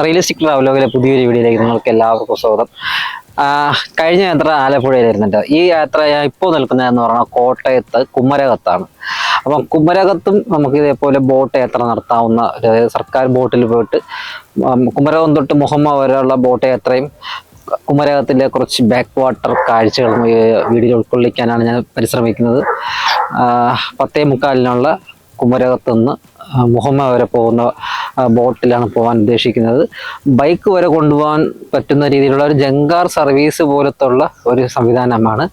Realistic ട്രാവലോഗിലെ പുതിയൊരു വീഡിയോയിലേക്ക് നിങ്ങൾക്ക് എല്ലാവർക്കും സ്വാഗതം. കഴിഞ്ഞ യാത്ര ആലപ്പുഴയിലായിരുന്നുണ്ട് ഈ യാത്ര ഞാൻ ഇപ്പോൾ നിൽക്കുന്നതെന്ന് പറഞ്ഞാൽ കോട്ടയത്ത് കുമരകത്താണ്. അപ്പം കുമരകത്തും നമുക്ക് ഇതേപോലെ ബോട്ട് യാത്ര നടത്താവുന്ന സർക്കാർ ബോട്ടിൽ പോയിട്ട് കുമരകം തൊട്ട് മുഹമ്മ വരെയുള്ള ബോട്ട് യാത്രയും കുമരകത്തിലെ കുറച്ച് ബാക്ക് വാട്ടർ കാഴ്ചകളും വീഡിയോയിൽ ഉൾക്കൊള്ളിക്കാനാണ് ഞാൻ പരിശ്രമിക്കുന്നത്. പത്തേ മുക്കാലിനുള്ള കുമരകത്ത് നിന്ന് ആ, മുഹമ്മ വരെ പോകുന്ന ബോട്ടിലാണ് പോകാൻ ഉദ്ദേശിക്കുന്നത്. ബൈക്ക് വരെ കൊണ്ടുപോകാൻ പറ്റുന്ന രീതിയിലുള്ള ഒരു ജങ്കാർ സർവീസ് പോലത്തുള്ള ഒരു സംവിധാനമാണ്.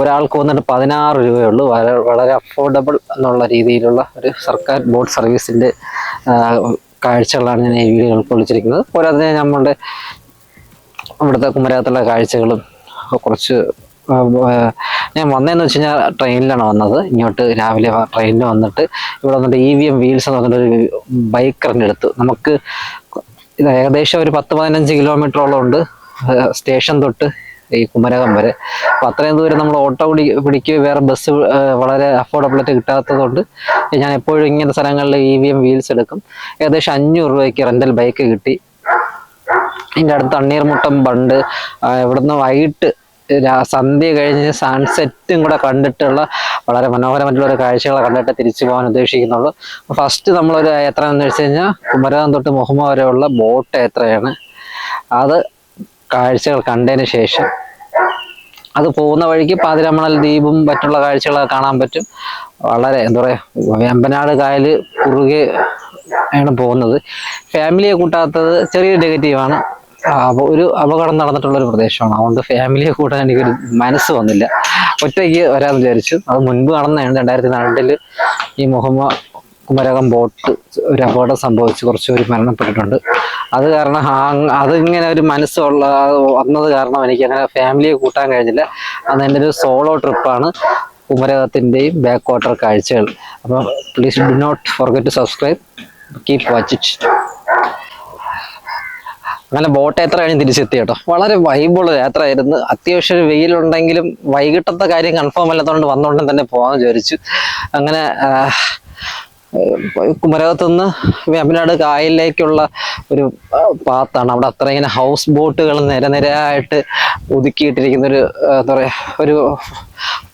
ഒരാൾക്ക് വന്നിട്ട് പതിനാറ് രൂപയുള്ളൂ. വളരെ വളരെ അഫോർഡബിൾ എന്നുള്ള രീതിയിലുള്ള ഒരു സർക്കാർ ബോട്ട് സർവീസിന്റെ കാഴ്ചകളാണ് ഞാൻ ഈ വീഡിയോ ഉൾക്കൊള്ളിച്ചിരിക്കുന്നത് പോരാതെ നമ്മളുടെ ഇവിടുത്തെ കുമരകത്തുള്ള കാഴ്ചകളും കുറച്ച് ഞാൻ വന്നതെന്ന് വെച്ച് കഴിഞ്ഞാൽ ട്രെയിനിലാണ് വന്നത്. ഇങ്ങോട്ട് രാവിലെ ട്രെയിനിൽ വന്നിട്ട് ഇവിടെ വന്നിട്ട് ഇ വി എം വീൽസ് എന്ന് പറഞ്ഞിട്ടൊരു ബൈക്ക് റെന്റ് നമുക്ക് ഇത് ഏകദേശം ഒരു പത്ത് പതിനഞ്ച് കിലോമീറ്ററോളം ഉണ്ട്. സ്റ്റേഷൻ തൊട്ട് ഈ കുമരകം വരെ. അപ്പം അത്രയും ദൂരം നമ്മൾ ഓട്ടോ പിടി പിടിക്കുക വേറെ ബസ് വളരെ അഫോർഡബിളായിട്ട് കിട്ടാത്തതുകൊണ്ട് ഞാൻ എപ്പോഴും ഇങ്ങനത്തെ സ്ഥലങ്ങളിൽ ഇ വി എം വീൽസ് എടുക്കും. ഏകദേശം അഞ്ഞൂറ് രൂപയ്ക്ക് റെന്റൽ ബൈക്ക് കിട്ടി. ഇതിന്റെ അടുത്ത് തണ്ണീർമുട്ടം ബണ്ട് ഇവിടുന്ന് വൈകിട്ട് സന്ധ്യ കഴിഞ്ഞ് സൺസെറ്റും കൂടെ കണ്ടിട്ടുള്ള വളരെ മനോഹരമായിട്ടുള്ള ഒരു കാഴ്ചകളെ കണ്ടിട്ട് തിരിച്ചു പോകാൻ ഉദ്ദേശിക്കുന്നുള്ളൂ. ഫസ്റ്റ് നമ്മളൊരു യാത്ര എന്ന് വെച്ച് കഴിഞ്ഞാൽ കുമരകം തൊട്ട് മുഹമ്മ വരെയുള്ള ബോട്ട് യാത്രയാണ്. അത് കാഴ്ചകൾ കണ്ടതിന് ശേഷം. അത് പോകുന്ന വഴിക്ക് പാതിരമണൽ ദ്വീപും മറ്റുള്ള കാഴ്ചകളൊക്കെ കാണാൻ പറ്റും. വളരെ എന്താ പറയുക വെമ്പനാട് കായൽ കുറുകെ ആണ് പോകുന്നത്. ഫാമിലിയെ കൂട്ടാത്തത് ചെറിയൊരു നെഗറ്റീവാണ് ഒരു അപകടം നടന്നിട്ടുള്ള ഒരു പ്രദേശമാണ്. അതുകൊണ്ട് ഫാമിലിയെ കൂട്ടാൻ എനിക്കൊരു മനസ്സ് വന്നില്ല. ഒറ്റയ്ക്ക് വരാമെന്ന് വിചാരിച്ചു. അത് മുൻപ് നടന്നതാണ്. രണ്ടായിരത്തി നാലിൽ ഈ മുഹമ്മ കുമരകം ബോട്ട് ഒരു അപകടം സംഭവിച്ച്. കുറച്ച് പേര് മരണപ്പെട്ടിട്ടുണ്ട്. അത് കാരണം ആ- അതിങ്ങനെ ഒരു മനസ്സുള്ള വന്നത് കാരണം എനിക്ക് അങ്ങനെ ഫാമിലിയെ കൂട്ടാൻ കഴിഞ്ഞില്ല. അന്ന് എന്റെ ഒരു സോളോ ട്രിപ്പാണ് കുമരകത്തിന്റെയും ബാക്ക് വാട്ടർ കാഴ്ചകൾ. അപ്പം please do not forget to subscribe keep watch it അങ്ങനെ ബോട്ട് യാത്ര കഴിഞ്ഞ് തിരിച്ചെത്തി കേട്ടോ വളരെ വൈബുള്ള യാത്രയായിരുന്നു. അത്യാവശ്യം ഒരു വെയിലുണ്ടെങ്കിലും വൈകിട്ടത്തെ കാര്യം കൺഫേം അല്ലാത്തതുകൊണ്ട് വന്നുകൊണ്ടും തന്നെ പോകാമെന്ന് വിചാരിച്ചു. അങ്ങനെ കുമരകത്തുനിന്ന് വേമ്പനാട് കായലിലേക്കുള്ള ഒരു പാത്താണ്. അവിടെ അത്ര ഇങ്ങനെ ഹൗസ് ബോട്ടുകൾ നിരനിരയായിട്ട് ഒതുക്കിയിട്ടിരിക്കുന്ന ഒരു എന്താ പറയുക ഒരു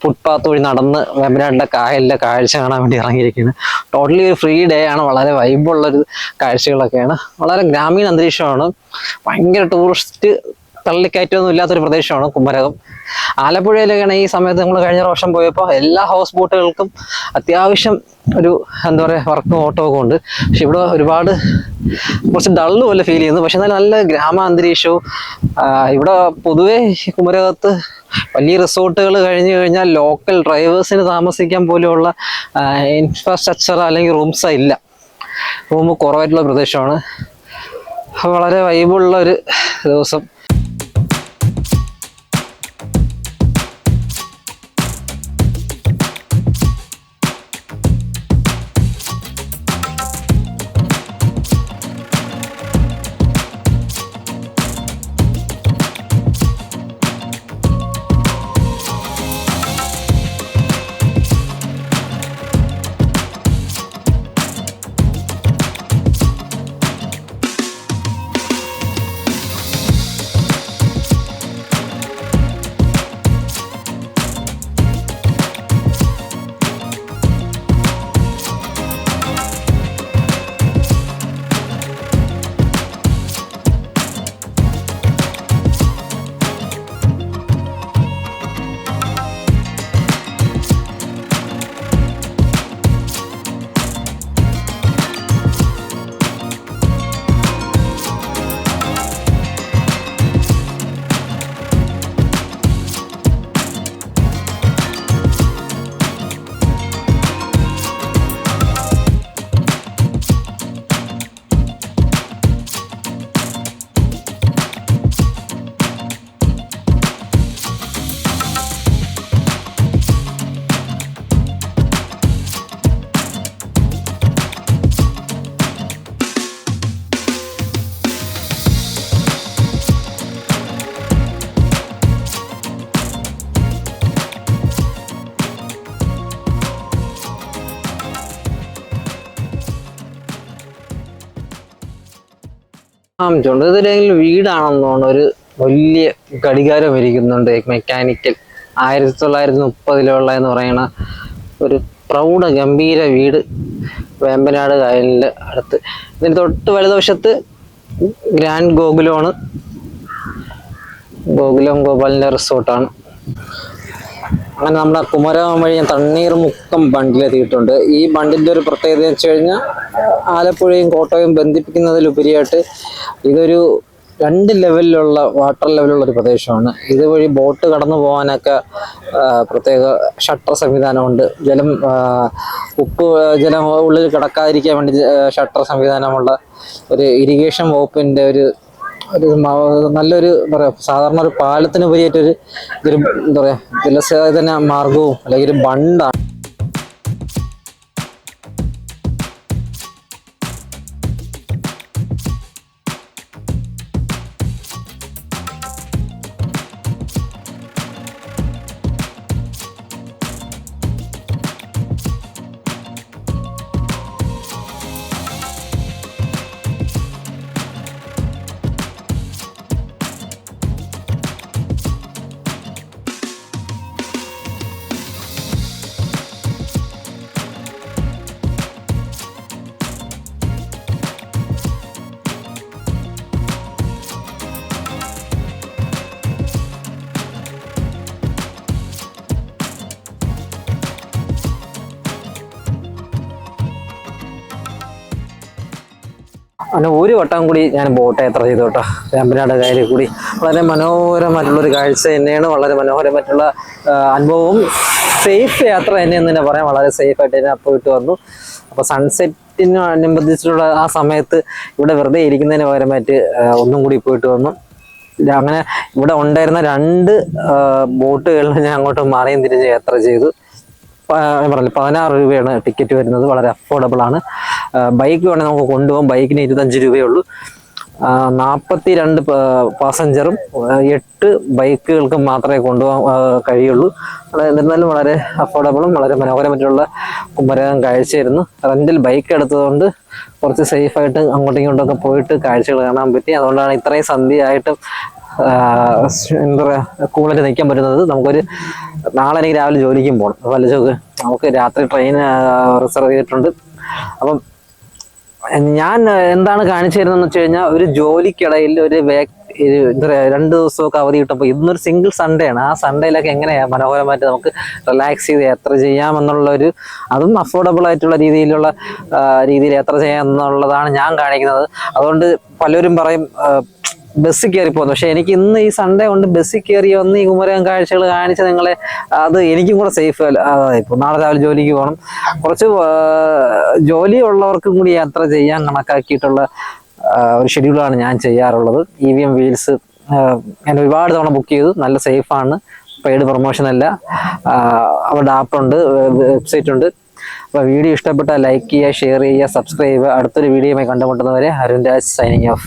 ഫുട്പാത്ത് വഴി നടന്ന് വേമ്പനാടിന്റെ കായലിലെ കാഴ്ച കാണാൻ വേണ്ടി ഇറങ്ങിയിരിക്കുന്നത് ടോട്ടലി ഒരു ഫ്രീ ഡേ ആണ്. വളരെ വൈബുള്ളൊരു കാഴ്ചകളൊക്കെയാണ്. വളരെ ഗ്രാമീണ അന്തരീക്ഷമാണ്. ഭയങ്കര ടൂറിസ്റ്റ് തള്ളിക്കയറ്റമൊന്നും ഇല്ലാത്തൊരു പ്രദേശമാണ് കുമരകം. ആലപ്പുഴയിലൊക്കെയാണ് ഈ സമയത്ത് നമ്മൾ കഴിഞ്ഞ പ്രാവശ്യം പോയപ്പോൾ എല്ലാ ഹൗസ് ബോട്ടുകൾക്കും അത്യാവശ്യം ഒരു എന്താ പറയുക വർക്കും ഓട്ടോ ഒക്കെ ഉണ്ട്. പക്ഷെ ഇവിടെ ഒരുപാട് കുറച്ച് ഡള്ള് പോലെ ഫീൽ ചെയ്യുന്നു. പക്ഷെ എന്നാലും നല്ല ഗ്രാമ അന്തരീക്ഷവും ആ, ഇവിടെ പൊതുവേ കുമരകത്ത് വലിയ റിസോർട്ടുകൾ കഴിഞ്ഞു കഴിഞ്ഞാൽ ലോക്കൽ ഡ്രൈവേഴ്സിന് താമസിക്കാൻ പോലെയുള്ള ഇൻഫ്രാസ്ട്രക്ചർ അല്ലെങ്കിൽ റൂംസ് ഇല്ല. റൂം കുറവായിട്ടുള്ള പ്രദേശമാണ്. വളരെ വൈബുള്ള ഒരു ദിവസം. ആ ചുണ്ടത്തിലെങ്കിലും വീടാണെന്ന് തോന്നുന്നു. ഒരു വലിയ ഘടികാരം ഇരിക്കുന്നുണ്ട് മെക്കാനിക്കൽ. ആയിരത്തി തൊള്ളായിരത്തി മുപ്പതിലുള്ള എന്ന് പറയുന്ന ഒരു പ്രൗഢ ഗംഭീര വീട് വേമ്പനാട് കായലിന്റെ അടുത്ത്. ഇതിന് തൊട്ട് വലതുവശത്ത് ഗ്രാൻഡ് ഗോകുലമാണ്. ഗോകുലം ഗോപാലിന്റെ റിസോർട്ടാണ്. അങ്ങനെ നമ്മുടെ കുമരകം വഴി ഞാൻ തണ്ണീർമുക്കം ബണ്ടിലെത്തിയിട്ടുണ്ട്. ഈ ബണ്ടിന്റെ ഒരു പ്രത്യേകത എന്ന് വെച്ച് കഴിഞ്ഞാൽ ആലപ്പുഴയും കോട്ടയം ബന്ധിപ്പിക്കുന്നതിലുപരിയായിട്ട് ഇതൊരു രണ്ട് ലെവലിലുള്ള വാട്ടർ ലെവലുള്ള ഒരു പ്രദേശമാണ്. ഇതുവഴി ബോട്ട് കടന്നു പോകാനൊക്കെ പ്രത്യേക ഷട്ടർ സംവിധാനമുണ്ട്. ജലം ഉപ്പ് ജലം ഉള്ളിൽ കിടക്കാതിരിക്കാൻ വേണ്ടി ഷട്ടർ സംവിധാനമുള്ള ഒരു ഇറിഗേഷൻ വകുപ്പിന്റെ ഒരു ഒരു നല്ലൊരു എന്താ പറയുക സാധാരണ ഒരു പാലത്തിന് ഉപരിയായിട്ടൊരു എന്താ പറയുക ജലസേചന മാർഗവും അല്ലെങ്കിൽ ഒരു ബണ്ടാണ്. അങ്ങനെ ഒരു വട്ടം കൂടി ഞാൻ ബോട്ട് യാത്ര ചെയ്തു കേട്ടോ വേമ്പനാട് കായലിൽ കൂടി വളരെ മനോഹരമായിട്ടുള്ളൊരു കാഴ്ച തന്നെയാണ്. വളരെ മനോഹരമായിട്ടുള്ള അനുഭവവും സേഫ് യാത്ര തന്നെയെന്ന് തന്നെ പറയാം. വളരെ സേഫ് ആയിട്ട് തന്നെ പോയിട്ട് വന്നു. അപ്പോൾ സൺസെറ്റിനനുബന്ധിച്ചിട്ടുള്ള ആ സമയത്ത് ഇവിടെ വെറുതെ ഇരിക്കുന്നതിന് പകരമായിട്ട് ഒന്നും കൂടി പോയിട്ട് വന്നു. അങ്ങനെ ഇവിടെ ഉണ്ടായിരുന്ന രണ്ട് ബോട്ടുകളിൽ ഞാൻ അങ്ങോട്ട് മാറിയും തിരിഞ്ഞ് യാത്ര ചെയ്തു. പറഞ്ഞില്ല പതിനാറ് രൂപയാണ് ടിക്കറ്റ് വരുന്നത് വളരെ അഫോർഡബിൾ ആണ്. ബൈക്ക് വേണമെങ്കിൽ നമുക്ക് കൊണ്ടുപോകാം. ബൈക്കിന് ഇരുപത്തഞ്ച് രൂപയേ ഉള്ളൂ നാൽപ്പത്തി രണ്ട് പാസഞ്ചറും എട്ട് ബൈക്കുകൾക്കും മാത്രമേ കൊണ്ടുപോകാൻ കഴിയുള്ളൂ. എന്നിരുന്നാലും വളരെ അഫോർഡബിളും വളരെ മനോഹരമായിട്ടുള്ള കുമരകം കാഴ്ചയായിരുന്നു. റെന്റിൽ ബൈക്ക് എടുത്തതുകൊണ്ട് കുറച്ച് സേഫായിട്ട് അങ്ങോട്ടും ഇങ്ങോട്ടൊക്കെ പോയിട്ട് കാഴ്ചകൾ കാണാൻ പറ്റി. അതുകൊണ്ടാണ് ഇത്രയും സന്ധ്യയായിട്ടും എന്താ പറയുക കൂളായിട്ട് നിൽക്കാൻ പറ്റുന്നത് നമുക്കൊരു നാളെ എനിക്ക് രാവിലെ ജോലിക്കും പോകണം അപ്പോൾ അല്ല നമുക്ക് രാത്രി ട്രെയിൻ റിസർവ് ചെയ്തിട്ടുണ്ട്. അപ്പം ഞാൻ എന്താണ് കാണിച്ചു തരുന്നതെന്ന് വെച്ച് കഴിഞ്ഞാൽ ഒരു ജോലിക്കിടയിൽ ഒരു എന്താ പറയുക രണ്ട് ദിവസമൊക്കെ അവധി കിട്ടുമ്പോൾ ഇന്നൊരു സിംഗിൾ സൺഡേ ആണ്. ആ സൺഡേയിലൊക്കെ എങ്ങനെയാണ് മനോഹരമായിട്ട് നമുക്ക് റിലാക്സ് ചെയ്ത് യാത്ര ചെയ്യാമെന്നുള്ള ഒരു അതും അഫോർഡബിൾ ആയിട്ടുള്ള രീതിയിലുള്ള രീതിയിൽ യാത്ര ചെയ്യാം എന്നുള്ളതാണ് ഞാൻ കാണിക്കുന്നത്. അതുകൊണ്ട് പലരും പറയും ബസ്സിൽ കയറി പോകുന്നു പക്ഷെ എനിക്ക് ഇന്ന് ഈ സൺഡേ കൊണ്ട് ബസ്സിൽ കയറി വന്ന് ഈ കുമരകം കാഴ്ചകൾ കാണിച്ച് നിങ്ങളെ അത് എനിക്കും കൂടെ സേഫ് ഇപ്പോൾ നാളെ രാവിലെ ജോലിക്ക് പോകണം. കുറച്ച് ജോലി ഉള്ളവർക്കും കൂടി യാത്ര ചെയ്യാൻ കണക്കാക്കിയിട്ടുള്ള ഒരു ഷെഡ്യൂളാണ് ഞാൻ ചെയ്യാറുള്ളത്. ഇ വി എം വീൽസ് ഞാൻ ഒരുപാട് തവണ ബുക്ക് ചെയ്തു. നല്ല സേഫാണ് പെയ്ഡ് പ്രൊമോഷൻ അല്ല. അവരുടെ ആപ്പുണ്ട് വെബ്സൈറ്റ് ഉണ്ട് അപ്പോൾ വീഡിയോ ഇഷ്ടപ്പെട്ടാൽ ലൈക്ക് ചെയ്യുക ഷെയർ ചെയ്യുക സബ്സ്ക്രൈബ് ചെയ്യുക. അടുത്തൊരു വീഡിയോയുമായി കണ്ടുമുട്ടുന്നവരെ അരുൺ രാജ് സൈനിങ് ഓഫ്